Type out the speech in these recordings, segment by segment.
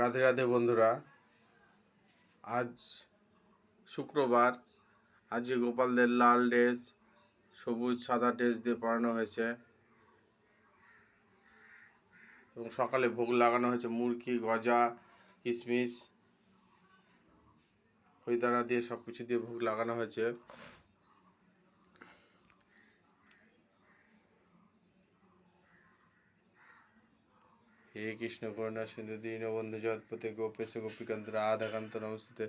রাধে রাধে বন্ধুরা, আজ শুক্রবার। আজকে গোপালদের লাল ড্রেস, সবুজ সাদা ড্রেস দিয়ে পরানো হয়েছে। এবং সকালে ভোগ লাগানো হয়েছে মুরগি গজা কিশমিশ হইদানা দিয়ে সব কিছু দিয়ে ভোগ লাগানো হয়েছে। হে কৃষ্ণ করুণা সিন্ধু দীনবন্ধু জগৎপতে গোপেশ গোপীকান্ত রাধাকান্ত নমস্তে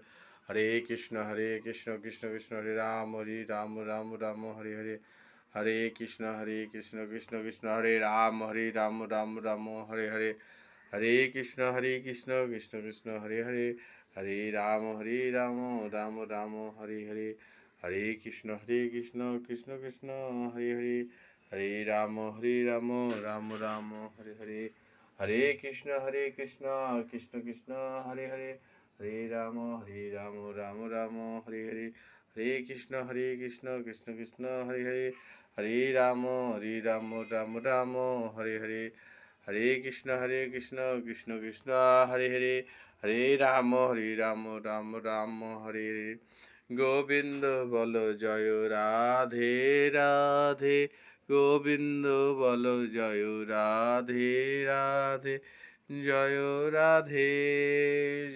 হরে কৃষ্ণ হরে কৃষ্ণ কৃষ্ণ কৃষ্ণ, হরে রাম হরে রাম রাম রাম, হরে হরে। হরে কৃষ্ণ হরে কৃষ্ণ কৃষ্ণ কৃষ্ণ, হরে রাম হরে রাম রাম রাম, হরে হরে। হরে কৃষ্ণ হরে কৃষ্ণ কৃষ্ণ কৃষ্ণ, হরে হরে। হরে রাম হরে রাম রাম রাম, হরে হরে। হরে কৃষ্ণ হরে কৃষ্ণ কৃষ্ণ কৃষ্ণ, হরে হরে। হরে রাম হরে রাম রাম রাম, হরে হরে। হরে কৃষ্ণ হরে কৃষ্ণ কৃষ্ণ কৃষ্ণ, হরে হরে। হরে রাম হরে রাম রাম রাম, হরে হরে। হরে কৃষ্ণ হরে কৃষ্ণ কৃষ্ণ কৃষ্ণ, হরে হরে। হরে রাম হরে রাম রাম রাম, হরে হরে। হরে কৃষ্ণ হরে কৃষ্ণ কৃষ্ণ কৃষ্ণ, হরে হরে। হরে রাম হরে রাম রাম রাম, হরে হরে। গোবিন্দ বল জয়, রাধে রাধে। গোবিন্দ বল, জয় রাধে রাধে, জয় রাধে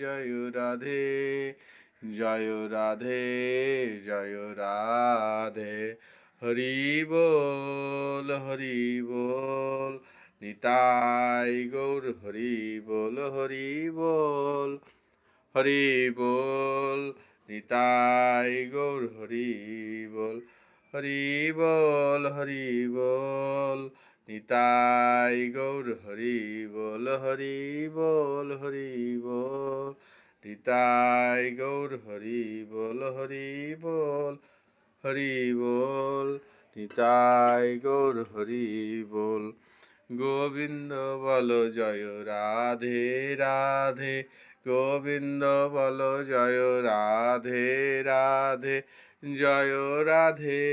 জয় রাধে জয় রাধে জয় রাধে। হরি বল হরি বল, নিতাই গৌর, হরি বল হরি বল হরি বল, নিতাই গৌর, হরি বল। হরি বল হরি বল, নিতাই গৌর, হরি বল হরি বল হরি বল, নিতাই গৌর, হরি বল হরি বল হরি বল, নিতাই গৌর, হরি বল। গোবিন্দ বল, জয় রাধে রাধে, গোবিন্দ বল, জয় রাধে রাধে জয় রাধে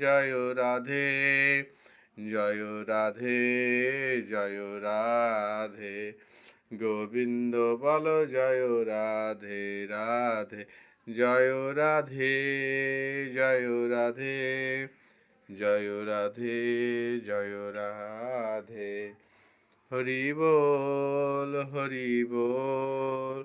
জয় রাধে জয় রাধে জয় রাধে। গোবিন্দ বল, জয় রাধে রাধে। জয় রাধে জয় রাধে জয় রাধে জয় রাধে। হরি বল হরি বল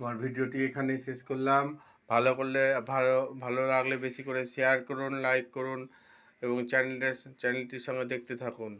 আমার ভিডিওটি এখানেই শেষ করলাম। ভালো করলে, ভালো ভালো লাগলে বেশি করে শেয়ার করুন লাইক করুন এবং চ্যানেলটা চ্যানেলটির সঙ্গে দেখতে থাকুন।